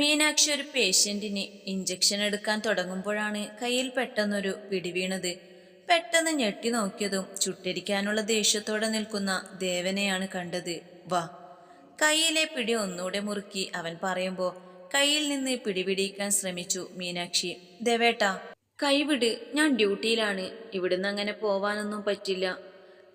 മീനാക്ഷി ഒരു പേഷ്യന്റിന് ഇഞ്ചക്ഷൻ എടുക്കാൻ തുടങ്ങുമ്പോഴാണ് കയ്യിൽ പെട്ടെന്നൊരു പിടിവീണത് പെട്ടെന്ന് ഞെട്ടി നോക്കിയതും ചുട്ടിരിക്കാനുള്ള ദേഷ്യത്തോടെ നിൽക്കുന്ന ദേവനെയാണ് കണ്ടത്. വാ. കയ്യിലെ പിടി ഒന്നുകൂടെ മുറുക്കി അവൻ പറയുമ്പോൾ കയ്യിൽ നിന്ന് പിടിപിടിക്കാൻ ശ്രമിച്ചു മീനാക്ഷി. ദേവേട്ടാ കൈവിട് ഞാൻ ഡ്യൂട്ടിയിലാണ്. ഇവിടുന്ന് അങ്ങനെ പോവാനൊന്നും പറ്റില്ല.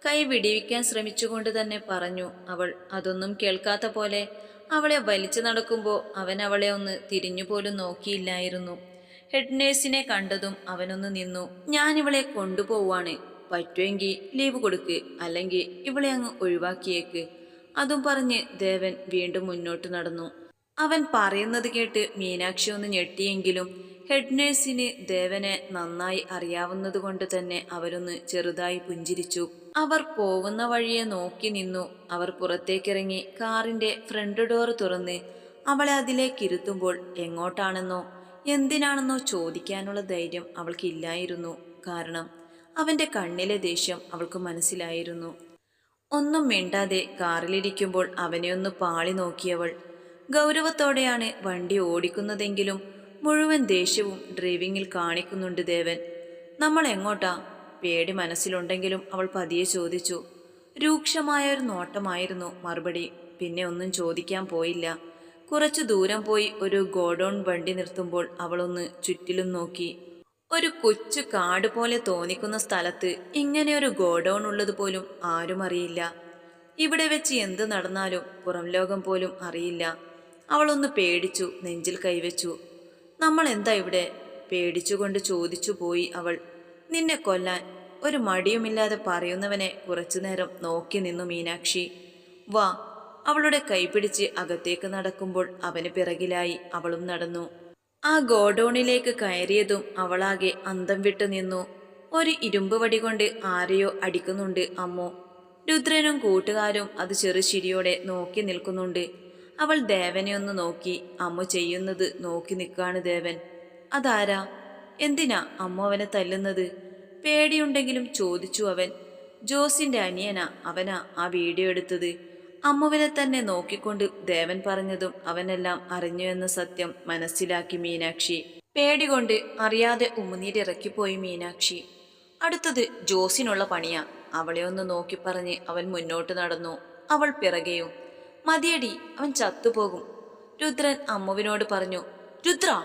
കൈ വിടിവിക്കാൻ ശ്രമിച്ചുകൊണ്ട് തന്നെ പറഞ്ഞു. അവൾ അതൊന്നും കേൾക്കാത്ത പോലെ അവളെ വലിച്ചു നടക്കുമ്പോൾ അവൻ അവളെ ഒന്ന് തിരിഞ്ഞുപോലും നോക്കിയില്ലായിരുന്നു. ഹെഡ് നേഴ്സിനെ കണ്ടതും അവനൊന്ന് നിന്നു ഞാൻ ഇവളെ കൊണ്ടുപോവാണ്. പറ്റുമെങ്കിൽ ലീവ് കൊടുക്ക് അല്ലെങ്കിൽ ഇവളെ അങ്ങ് ഒഴിവാക്കിയേക്ക്. അതും പറഞ്ഞ് ദേവൻ വീണ്ടും മുന്നോട്ട് നടന്നു. അവൻ പറയുന്നത് കേട്ട് മീനാക്ഷി ഒന്ന് ഞെട്ടിയെങ്കിലും ഹെഡ് നേഴ്സിന് ദേവനെ നന്നായി അറിയാവുന്നതുകൊണ്ട് തന്നെ അവരൊന്ന് ചെറുതായി പുഞ്ചിരിച്ചു. അവർ പോകുന്ന വഴിയെ നോക്കി നിന്നു. അവർ പുറത്തേക്കിറങ്ങി കാറിന്റെ ഫ്രണ്ട് ഡോർ തുറന്ന് അവളെ അതിലേക്ക് ഇരുത്തുമ്പോൾ എങ്ങോട്ടാണെന്നോ എന്തിനാണെന്നോ ചോദിക്കാനുള്ള ധൈര്യം അവൾക്കില്ലായിരുന്നു കാരണം അവന്റെ കണ്ണിലെ ദേഷ്യം അവൾക്ക് മനസ്സിലായിരുന്നു. ഒന്നും മിണ്ടാതെ കാറിലിരിക്കുമ്പോൾ അവനെ ഒന്ന് പാളി നോക്കിയവൾ ഗൗരവത്തോടെയാണ് വണ്ടി ഓടിക്കുന്നതെങ്കിലും മുഴുവൻ ദേഷ്യവും ഡ്രൈവിങ്ങിൽ കാണിക്കുന്നുണ്ട് ദേവൻ. നമ്മൾ എങ്ങോട്ടാ? പേടി മനസ്സിലുണ്ടെങ്കിലും അവൾ പതിയെ ചോദിച്ചു രൂക്ഷമായ ഒരു നോട്ടമായിരുന്നു മറുപടി. പിന്നെ ഒന്നും ചോദിക്കാൻ പോയില്ല. കുറച്ചു ദൂരം പോയി ഒരു ഗോഡൌൺ വണ്ടി നിർത്തുമ്പോൾ അവളൊന്ന് ചുറ്റിലും നോക്കി. ഒരു കൊച്ചു കാട് പോലെ തോന്നിക്കുന്ന സ്ഥലത്ത് ഇങ്ങനെ ഒരു ഗോഡൌൺ ഉള്ളത് പോലും ആരും അറിയില്ല. ഇവിടെ വെച്ച് എന്ത് നടന്നാലും പുറം ലോകം പോലും അറിയില്ല. അവളൊന്ന് പേടിച്ചു നെഞ്ചിൽ കൈവച്ചു. നമ്മൾ എന്താ ഇവിടെ? പേടിച്ചുകൊണ്ട് ചോദിച്ചു പോയി അവൾ. നിന്നെ കൊല്ലാൻ ഒരു മടിയുമില്ലാതെ പറയുന്നവനെ കുറച്ചുനേരം നോക്കി നിന്നു മീനാക്ഷി. വാ അവളുടെ കൈപിടിച്ച് അകത്തേക്ക് നടക്കുമ്പോൾ അവന് പിറകിലായി അവളും നടന്നു. ആ ഗോഡൌണിലേക്ക് കയറിയതും അവളാകെ അന്തം വിട്ടു നിന്നു. ഒരു ഇരുമ്പ് വടി കൊണ്ട് ആരെയോ അടിക്കുന്നുണ്ട് അമ്മോ. രുദ്രനും കൂട്ടുകാരും അത് ചെറുചിരിയോടെ നോക്കി നിൽക്കുന്നുണ്ട്. അവൾ ദേവനെ ഒന്ന് നോക്കി അമ്മ ചെയ്യുന്നത് നോക്കി നിൽക്കാണ് ദേവൻ. അതാരാ? എന്തിനാ അമ്മ അവനെ തല്ലുന്നത്? പേടിയുണ്ടെങ്കിലും ചോദിച്ചു അവൻ. ജോസിന്റെ അനിയനാ അവനാ ആ വീഡിയോ എടുത്തത്. അമ്മുവിനെ തന്നെ നോക്കിക്കൊണ്ട് ദേവൻ പറഞ്ഞതും അവനെല്ലാം അറിഞ്ഞു എന്ന സത്യം മനസ്സിലാക്കി മീനാക്ഷി. പേടി കൊണ്ട് അറിയാതെ ഉമ്മുനീരിറക്കിപ്പോയി മീനാക്ഷി. അടുത്തത് ജോസിനുള്ള പണിയാ. അവളെ ഒന്ന് നോക്കി പറഞ്ഞ് അവൻ മുന്നോട്ട് നടന്നു. അവൾ പിറകെയും. മതിയടി അവൻ ചത്തുപോകും. രുദ്രൻ അമ്മുവിനോട് പറഞ്ഞു രുദ്ര!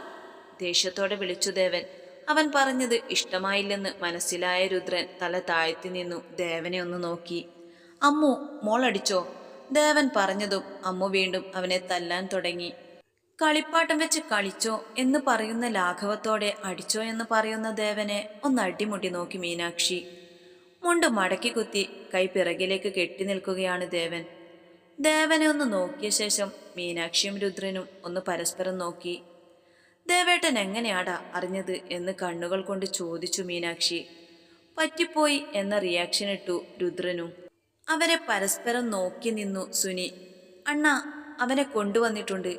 ദേഷ്യത്തോടെ വിളിച്ചു ദേവൻ. അവൻ പറഞ്ഞത് ഇഷ്ടമായില്ലെന്ന് മനസ്സിലായ രുദ്രൻ തല താഴ്ത്തി നിന്നു ദേവനെ ഒന്ന് നോക്കി. അമ്മു മോളടിച്ചോ ദേവൻ പറഞ്ഞതും അമ്മു വീണ്ടും അവനെ തല്ലാൻ തുടങ്ങി. കളിപ്പാട്ടം വെച്ച് കളിച്ചോ എന്ന് പറയുന്ന ലാഘവത്തോടെ അടിച്ചോ എന്ന് പറയുന്ന ദേവനെ ഒന്ന് അടിമുടി നോക്കി മീനാക്ഷി. മുണ്ട് മടക്കി കുത്തി കൈ പിറകിലേക്ക് കെട്ടി നിൽക്കുകയാണ് ദേവൻ. ദേവനെ ഒന്ന് നോക്കിയ ശേഷം മീനാക്ഷിയും രുദ്രനും ഒന്ന് പരസ്പരം നോക്കി. ദേവേട്ടൻ എങ്ങനെയാടാ അറിഞ്ഞത് എന്ന് കണ്ണുകൾ കൊണ്ട് ചോദിച്ചു മീനാക്ഷി. പറ്റിപ്പോയി എന്ന റിയാക്ഷൻ ഇട്ടു രുദ്രനു. അവരെ പരസ്പരം നോക്കി നിന്നു സുനി. അണ്ണ അവനെ കൊണ്ടുവന്നിട്ടുണ്ട്.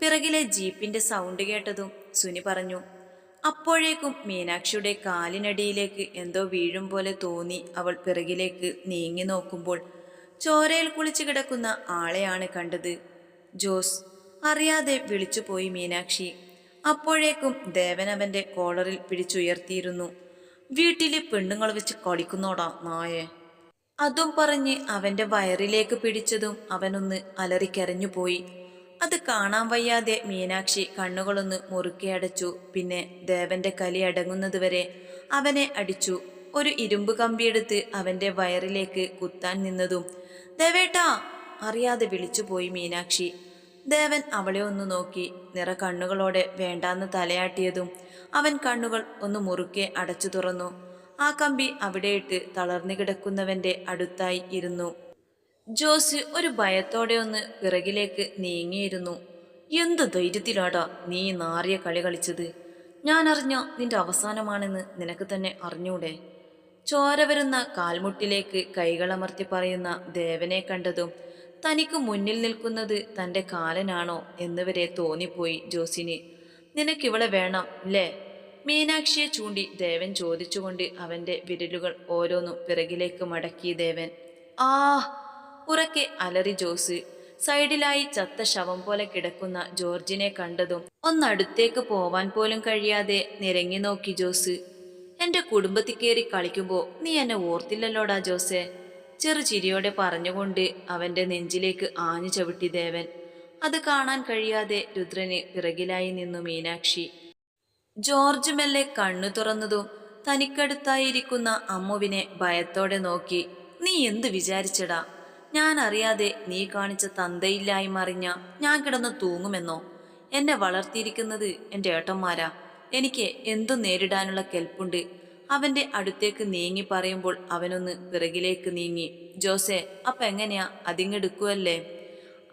പിറകിലെ ജീപ്പിന്റെ സൗണ്ട് കേട്ടതും സുനി പറഞ്ഞു. അപ്പോഴേക്കും മീനാക്ഷിയുടെ കാലിനടിയിലേക്ക് എന്തോ വീഴും പോലെ തോന്നി അവൾ പിറകിലേക്ക് നീങ്ങി നോക്കുമ്പോൾ ചോരയിൽ കുളിച്ചു കിടക്കുന്ന ആളെയാണ് കണ്ടത്. ജോസ് അറിയാതെ വിളിച്ചുപോയി മീനാക്ഷി. അപ്പോഴേക്കും ദേവൻ കോളറിൽ പിടിച്ചുയർത്തിയിരുന്നു. വീട്ടിലെ പെണ്ണുങ്ങൾ വെച്ച് കളിക്കുന്നോടാ നായെ. അതും പറഞ്ഞ് അവന്റെ വയറിലേക്ക് പിടിച്ചതും അവനൊന്ന് അലറിക്കരഞ്ഞുപോയി അത് കാണാൻ വയ്യാതെ മീനാക്ഷി കണ്ണുകളൊന്ന് മുറുക്കി അടച്ചു. പിന്നെ ദേവന്റെ കലി അടങ്ങുന്നതുവരെ അവനെ അടിച്ചു. ഒരു ഇരുമ്പ് കമ്പിയെടുത്ത് അവന്റെ വയറിലേക്ക് കുത്താൻ നിന്നതും ദേവേട്ടാ! അറിയാതെ വിളിച്ചുപോയി മീനാക്ഷി. ദേവൻ അവളെ ഒന്ന് നോക്കി നിറ കണ്ണുകളോടെ വേണ്ടാന്ന് തലയാട്ടിയതും അവൻ കണ്ണുകൾ ഒന്ന് മുറുക്കെ അടച്ചു തുറന്നു. ആ കമ്പി അവിടെയിട്ട് തളർന്നു കിടക്കുന്നവന്റെ അടുത്തായി ഇരുന്നു. ജോസ് ഒരു ഭയത്തോടെ ഒന്ന് പിറകിലേക്ക് നീങ്ങിയിരുന്നു. എന്ത് ധൈര്യത്തിലാടാ നീ നാറിയ കളി കളിച്ചത്? ഞാൻ അറിഞ്ഞ നിന്റെ അവസാനമാണെന്ന് നിനക്ക് തന്നെ അറിഞ്ഞൂടെ? ചോര വരുന്ന കാൽമുട്ടിലേക്ക് കൈകളമർത്തി പറയുന്ന ദേവനെ കണ്ടതും തനിക്ക് മുന്നിൽ നിൽക്കുന്നത് തന്റെ കാലനാണോ എന്നുവരെ തോന്നിപ്പോയി ജോസിന്. നിനക്കിവളെ വേണം അല്ലേ മീനാക്ഷിയെ ചൂണ്ടി ദേവൻ ചോദിച്ചുകൊണ്ട് അവന്റെ വിരലുകൾ ഓരോന്നും പിറകിലേക്ക് മടക്കി ദേവൻ. ആ ഉറക്കെ അലറി ജോസ്. സൈഡിലായി ചത്ത ശവം പോലെ കിടക്കുന്ന ജോർജിനെ കണ്ടതും ഒന്നടുത്തേക്ക് പോവാൻ പോലും കഴിയാതെ നിരങ്ങി നോക്കി ജോസ്. എന്റെ കുടുംബത്തിൽ കയറി കളിക്കുമ്പോ നീ എന്നെ ഓർത്തില്ലല്ലോടാ ജോസെ? ചെറു ചിരിയോടെ പറഞ്ഞുകൊണ്ട് അവന്റെ നെഞ്ചിലേക്ക് ആഞ്ഞു ചവിട്ടി ദേവൻ. അത് കാണാൻ കഴിയാതെ രുദ്രന് പിറകിലായി നിന്നു മീനാക്ഷി. ജോർജ് മെല്ലെ കണ്ണു തുറന്നതും തനിക്കടുത്തായിരിക്കുന്ന അമ്മുവിനെ ഭയത്തോടെ നോക്കി. നീ എന്ത് വിചാരിച്ചടാ? ഞാൻ അറിയാതെ നീ കാണിച്ച തന്തയില്ലായി മറിഞ്ഞ ഞാൻ കിടന്ന് തൂങ്ങുമെന്നോ? എന്നെ വളർത്തിയിരിക്കുന്നത് എന്റെ ഏട്ടന്മാരാ. എനിക്ക് എന്തു നേരിടാനുള്ള കെൽപ്പുണ്ട്. അവന്റെ അടുത്തേക്ക് നീങ്ങി പറയുമ്പോൾ അവനൊന്ന് പിറകിലേക്ക് നീങ്ങി ജോസെ അപ്പൊ എങ്ങനെയാ? അതിങ്ങെടുക്കുവല്ലേ?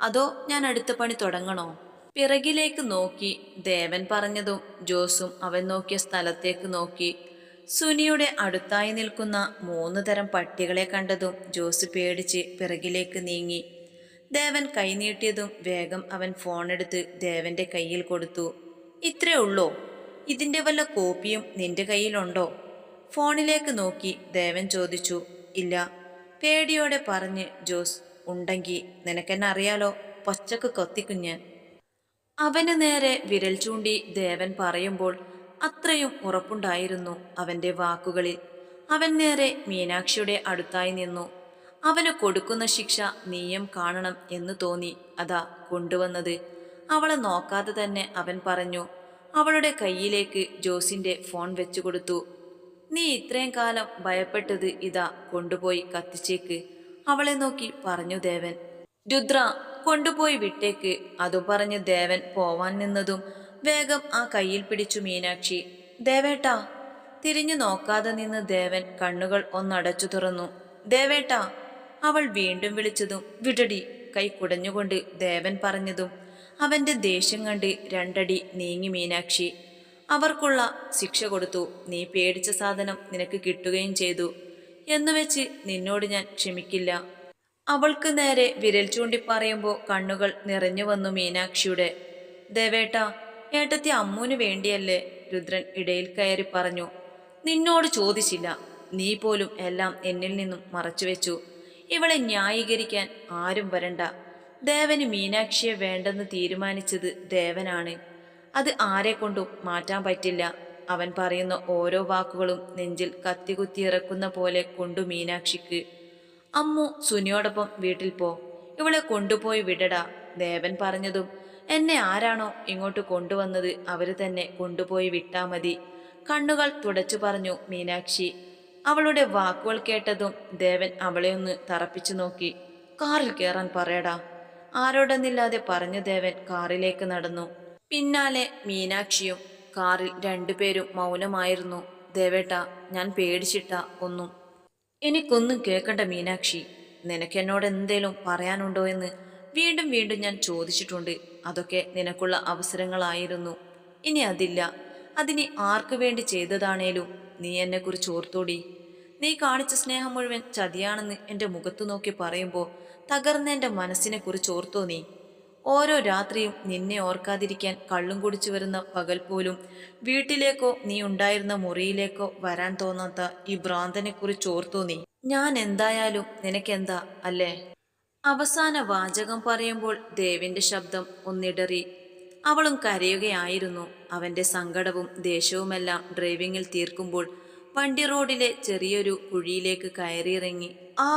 അതോ ഞാൻ അടുത്ത പണി തുടങ്ങണോ? പിറകിലേക്ക് നോക്കി ദേവൻ പറഞ്ഞതും ജോസും അവൻ നോക്കിയ സ്ഥലത്തേക്ക് നോക്കി. സുനിയുടെ അടുത്തായി നിൽക്കുന്ന മൂന്ന് തരം പട്ടികളെ കണ്ടതും ജോസ് പേടിച്ച് പിറകിലേക്ക് നീങ്ങി. ദേവൻ കൈനീട്ടിയതും വേഗം അവൻ ഫോണെടുത്ത് ദേവന്റെ കയ്യിൽ കൊടുത്തു. ഇത്രേ ഉള്ളോ? ഇതിന്റെ വല്ല കോപ്പിയും നിന്റെ കയ്യിലുണ്ടോ? ഫോണിലേക്ക് നോക്കി ദേവൻ ചോദിച്ചു ഇല്ല. പേടിയോടെ പറഞ്ഞ് ജോസ് ഉണ്ടെങ്കിൽ നിനക്കെന്നെ അറിയാലോ പച്ചക്ക് കൊത്തിക്കുഞ്ഞ്. അവന് നേരെ വിരൽ ചൂണ്ടി ദേവൻ പറയുമ്പോൾ അത്രയും ഉറപ്പുണ്ടായിരുന്നു അവന്റെ വാക്കുകളിൽ. അവൻ നേരെ മീനാക്ഷിയുടെ അടുത്തായി നിന്നു. അവന് കൊടുക്കുന്ന ശിക്ഷ നീയം കാണണം എന്ന് തോന്നി അതാ കൊണ്ടുവന്നത്. അവളെ നോക്കാതെ തന്നെ അവൻ പറഞ്ഞു അവളുടെ കയ്യിലേക്ക് ജോസിന്റെ ഫോൺ വെച്ചു കൊടുത്തു. നീ ഇത്രയും കാലം ഭയപ്പെട്ടത് ഇതാ കൊണ്ടുപോയി കത്തിച്ചേക്ക്. അവളെ നോക്കി പറഞ്ഞു ദേവൻ. രുദ്ര കൊണ്ടുപോയി വിട്ടേക്ക്. അതും പറഞ്ഞ് ദേവൻ പോവാൻ നിന്നതും വേഗം ആ കയ്യിൽ പിടിച്ചു മീനാക്ഷി. ദേവേട്ടാ തിരിഞ്ഞു നോക്കാതെ നിന്ന് ദേവൻ കണ്ണുകൾ ഒന്നടച്ചു തുറന്നു. ദേവേട്ടാ അവൾ വീണ്ടും വിളിച്ചതും വിടടി. കൈ കുടഞ്ഞുകൊണ്ട് ദേവൻ പറഞ്ഞതും അവന്റെ ദേഷ്യം കണ്ട് രണ്ടടി നീങ്ങി മീനാക്ഷി. അവർക്കുള്ള ശിക്ഷ കൊടുത്തു. നീ പേടിച്ച സാധനം നിനക്ക് കിട്ടുകയും ചെയ്തു. എന്നുവെച്ച് നിന്നോട് ഞാൻ ക്ഷമിക്കില്ല. അവൾക്ക് നേരെ വിരൽ ചൂണ്ടി പറയുമ്പോൾ കണ്ണുകൾ നിറഞ്ഞു വന്നു മീനാക്ഷിയുടെ. ദേവേട്ട ഏട്ടത്തി അമ്മൂന് വേണ്ടിയല്ലേ? രുദ്രൻ ഇടയിൽ കയറി പറഞ്ഞു. നിന്നോട് ചോദിച്ചില്ല. നീ പോലും എല്ലാം എന്നിൽ നിന്നും മറച്ചുവെച്ചു ഇവളെ ന്യായീകരിക്കാൻ ആരും വരണ്ട. ദേവന് മീനാക്ഷിയെ വേണ്ടെന്ന് തീരുമാനിച്ചത് ദേവനാണ്. അത് ആരെ കൊണ്ടും മാറ്റാൻ പറ്റില്ല. അവൻ പറയുന്ന ഓരോ വാക്കുകളും നെഞ്ചിൽ കത്തികുത്തി ഇറക്കുന്ന പോലെ കൊണ്ടു മീനാക്ഷിക്ക്. അമ്മു സുനിയോടൊപ്പം വീട്ടിൽ പോ. ഇവളെ കൊണ്ടുപോയി വിടടാ. ദേവൻ പറഞ്ഞതും എന്നെ ആരാണോ ഇങ്ങോട്ട് കൊണ്ടുവന്നത് അവർ തന്നെ കൊണ്ടുപോയി വിട്ടാ മതി. കണ്ണുകൾ തുടച്ചു പറഞ്ഞു മീനാക്ഷി. അവളുടെ വാക്കുകൾ കേട്ടതും ദേവൻ അവളെ ഒന്ന് തറപ്പിച്ചു നോക്കി. കാറിൽ കയറാൻ പറയടാ. ആരോടെന്നില്ലാതെ പറഞ്ഞു ദേവൻ കാറിലേക്ക് നടന്നു. പിന്നാലെ മീനാക്ഷിയും കാറിൽ രണ്ടുപേരും മൗനമായിരുന്നു. ദേവേട്ട ഞാൻ പേടിച്ചിട്ട ഒന്നും. എനിക്കൊന്നും കേൾക്കണ്ട മീനാക്ഷി. നിനക്കെന്നോട് എന്തേലും പറയാനുണ്ടോ എന്ന് വീണ്ടും വീണ്ടും ഞാൻ ചോദിച്ചിട്ടുണ്ട്. അതൊക്കെ നിനക്കുള്ള അവസരങ്ങളായിരുന്നു. ഇനി അതില്ല. അതിനി ആർക്കു വേണ്ടി ചെയ്തതാണേലും നീ എന്നെക്കുറിച്ച് ഓർത്തോടി. നീ കാണിച്ച സ്നേഹം മുഴുവൻ ചതിയാണെന്ന് എന്റെ മുഖത്തു നോക്കി പറയുമ്പോൾ തകർന്ന എന്റെ മനസ്സിനെ കുറിച്ച് ഓർത്തോ നീ. ഓരോ രാത്രിയും നിന്നെ ഓർക്കാതിരിക്കാൻ കള്ളും കുടിച്ചു വരുന്ന പകൽ പോലും. വീട്ടിലേക്കോ നീ ഉണ്ടായിരുന്ന മുറിയിലേക്കോ വരാൻ തോന്നാത്ത ഈ ഭ്രാന്തനെ കുറിച്ച് ഓർത്തു നീ? ഞാൻ എന്തായാലും നിനക്കെന്താ അല്ലേ? അവസാന വാചകം പറയുമ്പോൾ ദേവിന്റെ ശബ്ദം ഒന്നിടറി. അവളും കരയുകയായിരുന്നു. അവന്റെ സങ്കടവും ദേഷ്യവുമെല്ലാം ഡ്രൈവിംഗിൽ തീർക്കുമ്പോൾ വണ്ടി റോഡിലെ ചെറിയൊരു കുഴിയിലേക്ക് കയറിയിറങ്ങി. ആ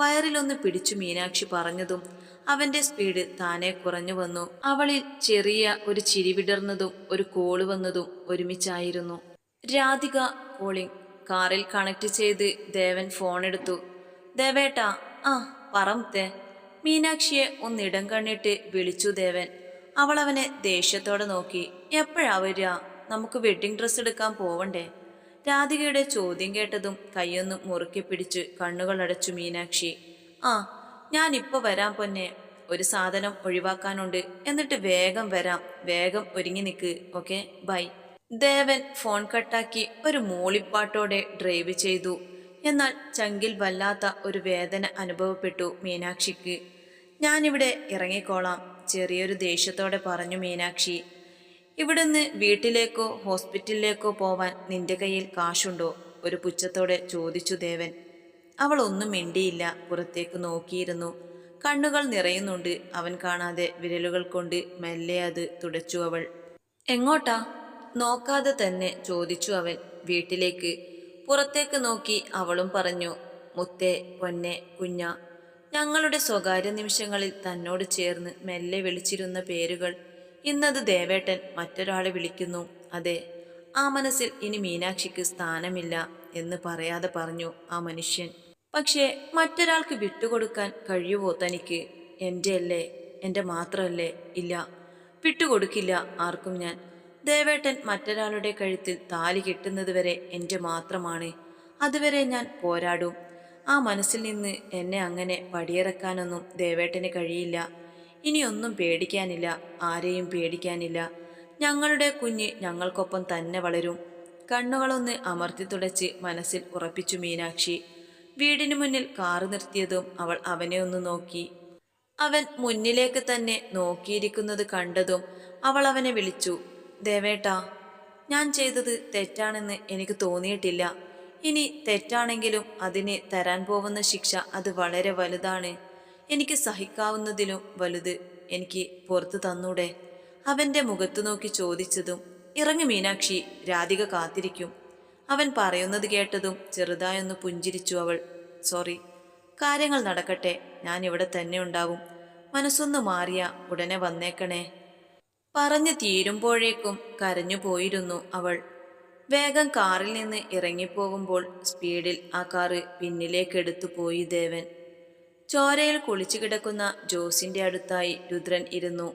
വയറിലൊന്ന് പിടിച്ചു മീനാക്ഷി പറഞ്ഞതും അവന്റെ സ്പീഡ് താനെ കുറഞ്ഞു വന്നു. അവളിൽ ചെറിയ ഒരു ചിരിവിടർന്നതും ഒരു കോൾ വന്നതും ഒരുമിച്ചായിരുന്നു. രാധിക കോളിംഗ് കാറിൽ കണക്ട് ചെയ്ത് ദേവൻ ഫോൺ എടുത്തു. ദേവേട്ടാ ആ പറമ്പത്തെ മീനാക്ഷിയെ ഒന്നിടം കണ്ണിട്ട് വിളിച്ചു ദേവൻ. അവൾ അവനെ ദേഷ്യത്തോടെ നോക്കി. എപ്പോഴാ വരിക നമുക്ക് വെഡിങ് ഡ്രസ് എടുക്കാൻ പോവണ്ടേ? രാധികയുടെ ചോദ്യം കേട്ടതും കൈയൊന്ന് മുറുക്കി പിടിച്ച് കണ്ണുകളടച്ചു മീനാക്ഷി. ആ ഇപ്പൊ വരാം പൊന്നെ. ഒരു സാധനം ഒഴിവാക്കാനുണ്ട്. എന്നിട്ട് വേഗം വരാം. വേഗം ഒരുങ്ങി നിൽക്ക് ഓക്കെ? ബൈ. ദേവൻ ഫോൺ കട്ടാക്കി ഒരു മൂളിപ്പാട്ടോടെ ഡ്രൈവ് ചെയ്തു. എന്നാൽ ചങ്കിൽ വല്ലാത്ത ഒരു വേദന അനുഭവപ്പെട്ടു മീനാക്ഷിക്ക്. ഞാനിവിടെ ഇറങ്ങിക്കോളാം. ചെറിയൊരു ദേഷ്യത്തോടെ പറഞ്ഞു മീനാക്ഷി. ഇവിടുന്ന് വീട്ടിലേക്കോ ഹോസ്പിറ്റലിലേക്കോ പോവാൻ നിന്റെ കയ്യിൽ കാശുണ്ടോ? ഒരു പുച്ഛത്തോടെ ചോദിച്ചു ദേവൻ. അവൾ ഒന്നും മിണ്ടിയില്ല. പുറത്തേക്ക് നോക്കിയിരുന്നു. കണ്ണുകൾ നിറയുന്നുണ്ട്. അവൻ കാണാതെ വിരലുകൾ കൊണ്ട് മെല്ലെ അത് തുടച്ചു അവൾ. എങ്ങോട്ടാ? നോക്കാതെ തന്നെ ചോദിച്ചു അവൻ. വീട്ടിലേക്ക്. പുറത്തേക്ക് നോക്കി അവളും പറഞ്ഞു മുത്തേ പൊന്നെ കുഞ്ഞ. ഞങ്ങളുടെ സ്വകാര്യ നിമിഷങ്ങളിൽ തന്നോട് ചേർന്ന് മെല്ലെ വിളിച്ചിരുന്ന പേരുകൾ ഇന്നത് ദേവേട്ടൻ മറ്റൊരാളെ വിളിക്കുന്നു. അതെ ആ മനസ്സിൽ ഇനി മീനാക്ഷിക്ക് സ്ഥാനമില്ല എന്ന് പറയാതെ പറഞ്ഞു ആ മനുഷ്യൻ. പക്ഷേ മറ്റൊരാൾക്ക് വിട്ടുകൊടുക്കാൻ കഴിയുമോ തനിക്ക്? എന്റെ അല്ലേ എന്റെ മാത്രമല്ലേ ഇല്ല. വിട്ടുകൊടുക്കില്ല ആർക്കും ഞാൻ. ദേവേട്ടൻ മറ്റൊരാളുടെ കഴുത്തിൽ താലി കെട്ടുന്നതുവരെ എന്റെ മാത്രമാണ്. അതുവരെ ഞാൻ പോരാടും. ആ മനസ്സിൽ നിന്ന് എന്നെ അങ്ങനെ പടിയിറക്കാനൊന്നും ദേവേട്ടന് കഴിയില്ല. ഇനിയൊന്നും പേടിക്കാനില്ല. ആരെയും പേടിക്കാനില്ല. ഞങ്ങളുടെ കുഞ്ഞ് ഞങ്ങൾക്കൊപ്പം തന്നെ വളരും. കണ്ണുകളൊന്ന് അമർത്തി തുടച്ച് മനസ്സിൽ ഉറപ്പിച്ചു മീനാക്ഷി. വീടിനു മുന്നിൽ കാറ് നിർത്തിയതും അവൾ അവനെ ഒന്ന് നോക്കി. അവൻ മുന്നിലേക്ക് തന്നെ നോക്കിയിരിക്കുന്നത് കണ്ടതും അവൾ അവനെ വിളിച്ചു. ദേവേട്ടാ ഞാൻ ചെയ്തത് തെറ്റാണെന്ന് എനിക്ക് തോന്നിയിട്ടില്ല. ഇനി തെറ്റാണെങ്കിലും അതിനെ തരാൻ പോകുന്ന ശിക്ഷ അത് വളരെ വലുതാണ്. എനിക്ക് സഹിക്കാവുന്നതിലും വലുത് എനിക്ക് പുറത്തു തന്നൂടെ? അവന്റെ മുഖത്തു നോക്കി ചോദിച്ചതും ഇറങ്ങി മീനാക്ഷി രാധിക കാത്തിരിക്കും. അവൻ പറയുന്നത് കേട്ടതും ചെറുതായൊന്ന് പുഞ്ചിരിച്ചു അവൾ. സോറി കാര്യങ്ങൾ നടക്കട്ടെ ഞാൻ ഇവിടെ തന്നെ ഉണ്ടാവും. മനസ്സൊന്ന് മാറിയ ഉടനെ വന്നേക്കണേ. പറഞ്ഞു തീരുമ്പോഴേക്കും കരഞ്ഞു പോയിരുന്നു അവൾ. വേഗം കാറിൽ നിന്ന് ഇറങ്ങിപ്പോകുമ്പോൾ സ്പീഡിൽ ആ കാറ് പിന്നിലേക്കെടുത്തു പോയി ദേവൻ. ചോരയിൽ കുളിച്ചു കിടക്കുന്ന ജോസിന്റെ അടുത്തായി രുദ്രൻ ഇരുന്നു.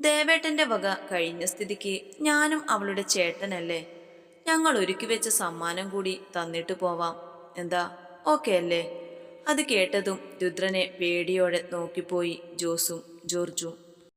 ദേവേട്ടന്റെ വക കഴിഞ്ഞ സ്ഥിതിക്ക് ഞാനും അവളുടെ ചേട്ടനല്ലേ? ഞങ്ങൾ ഒരുക്കി വെച്ച സമ്മാനം കൂടി തന്നിട്ട് പോവാം. എന്താ? ഓക്കെ അല്ലേ? അത് കേട്ടതും രുദ്രനെ പേടിയോടെ നോക്കിപ്പോയി ജോസും ജോർജും.